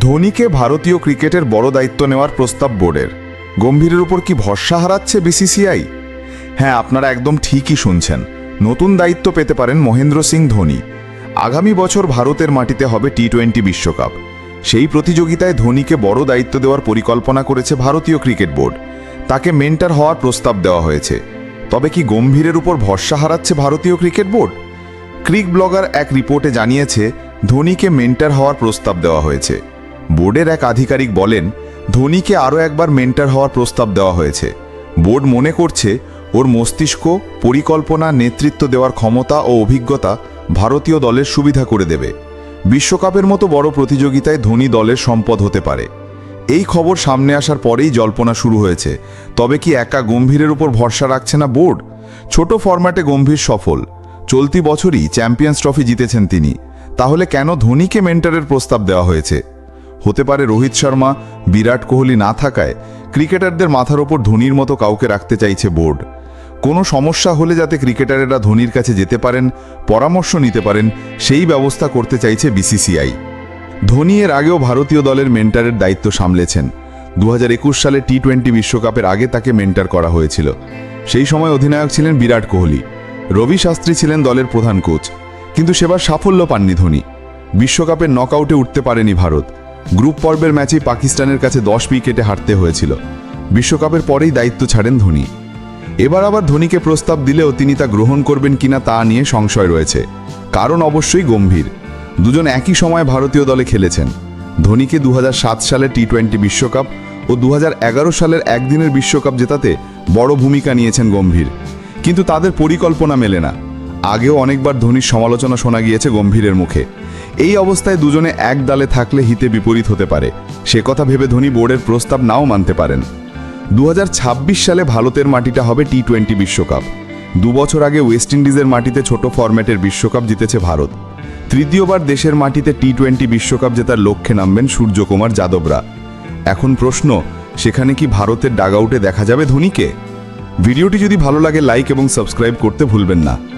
ধোনিকে ভারতীয় ক্রিকেটের বড় দায়িত্ব নেওয়ার প্রস্তাব বোর্ডের। গম্ভীরের উপর কি ভরসা হারাচ্ছে বিসিসিআই? হ্যাঁ আপনারা একদম ঠিকই শুনছেন। নতুন দায়িত্ব পেতে পারেন মহেন্দ্র সিং ধোনি। আগামী বছর ভারতের মাটিতে হবে টি টোয়েন্টি বিশ্বকাপ। সেই প্রতিযোগিতায় ধোনিকে বড় দায়িত্ব দেওয়ার পরিকল্পনা করেছে ভারতীয় ক্রিকেট বোর্ড। তাকে মেন্টার হওয়ার প্রস্তাব দেওয়া হয়েছে। তবে কি গম্ভীরের উপর ভরসা হারাচ্ছে ভারতীয় ক্রিকেট বোর্ড? ক্রিক ব্লগার এক রিপোর্টে জানিয়েছে, ধোনিকে মেন্টার হওয়ার প্রস্তাব দেওয়া হয়েছে। বোর্ডের এক আধিকারিক বলেন, ধোনিকে আরও একবার মেন্টার হওয়ার প্রস্তাব দেওয়া হয়েছে। বোর্ড মনে করছে, ওর মস্তিষ্ক, পরিকল্পনা, নেতৃত্ব দেওয়ার ক্ষমতা ও অভিজ্ঞতা ভারতীয় দলের সুবিধা করে দেবে। বিশ্বকাপের মতো বড় প্রতিযোগিতায় ধোনি দলের সম্পদ হতে পারে। এই খবর সামনে আসার পরেই জল্পনা শুরু হয়েছে। তবে কি একা গম্ভীরের উপর ভরসা রাখছে না বোর্ড? ছোট ফরম্যাটে গম্ভীর সফল। চলতি বছরই চ্যাম্পিয়ন্স ট্রফি জিতেছেন তিনি। তাহলে কেন ধোনিকে মেন্টারের প্রস্তাব দেওয়া হয়েছে? হতে পারে রোহিত শর্মা, বিরাট কোহলি না থাকায় ক্রিকেটারদের মাথার ওপর ধোনির মতো কাউকে রাখতে চাইছে বোর্ড। কোনো সমস্যা হলে যাতে ক্রিকেটারেরা ধোনির কাছে যেতে পারেন, পরামর্শ নিতে পারেন, সেই ব্যবস্থা করতে চাইছে বিসিসিআই। ধোনি এর আগেও ভারতীয় দলের মেন্টারের দায়িত্ব সামলেছেন। দু হাজার একুশ সালে টি টোয়েন্টি বিশ্বকাপের আগে তাকে মেন্টার করা হয়েছিল। সেই সময় অধিনায়ক ছিলেন বিরাট কোহলি। রবি শাস্ত্রী ছিলেন দলের প্রধান কোচ। কিন্তু সেবার সাফল্য পাননি ধোনি। বিশ্বকাপের নকআউটে উঠতে পারেনি ভারত। গ্রুপ পর্বের ম্যাচেই পাকিস্তানের কাছে দশ উইকেটে হারতে হয়েছিল। বিশ্বকাপের পরেই দায়িত্ব ছাড়েন ধোনি। এবার আবার ধোনিকে প্রস্তাব দিলেও তিনি তা গ্রহণ করবেন কিনা তা নিয়ে সংশয় রয়েছে। কারণ অবশ্যই গম্ভীর। দুজন একই সময় ভারতীয় দলে খেলেছেন। ধোনিকে দু সালে টি টোয়েন্টি বিশ্বকাপ ও দু হাজার এগারো সালের একদিনের বিশ্বকাপ জেতাতে বড় ভূমিকা নিয়েছেন গম্ভীর। কিন্তু তাদের পরিকল্পনা মেলে না। আগেও অনেকবার ধোনির সমালোচনা শোনা গিয়েছে গম্ভীরের মুখে। এই অবস্থায় দুজনে এক দালে থাকলে হিতে বিপরীত হতে পারে। সে কথা ভেবে ধোনি বোর্ডের প্রস্তাব নাও মানতে পারেন। দু হাজার ছাব্বিশ সালে ভারতের মাটিটা হবে টি টোয়েন্টি বিশ্বকাপ দুবছর আগে ওয়েস্ট ইন্ডিজের মাটিতে ছোট ফরম্যাটের বিশ্বকাপ জিতেছে ভারত। তৃতীয়বার দেশের মাটিতে টি টোয়েন্টি বিশ্বকাপ জেতার লক্ষ্যে নামবেন সূর্যকুমার যাদবরা। এখন প্রশ্ন, সেখানে কি ভারতের ডাগআউটে দেখা যাবে ধোনিকে? ভিডিওটি যদি ভালো লাগে লাইক এবং সাবস্ক্রাইব করতে ভুলবেন না।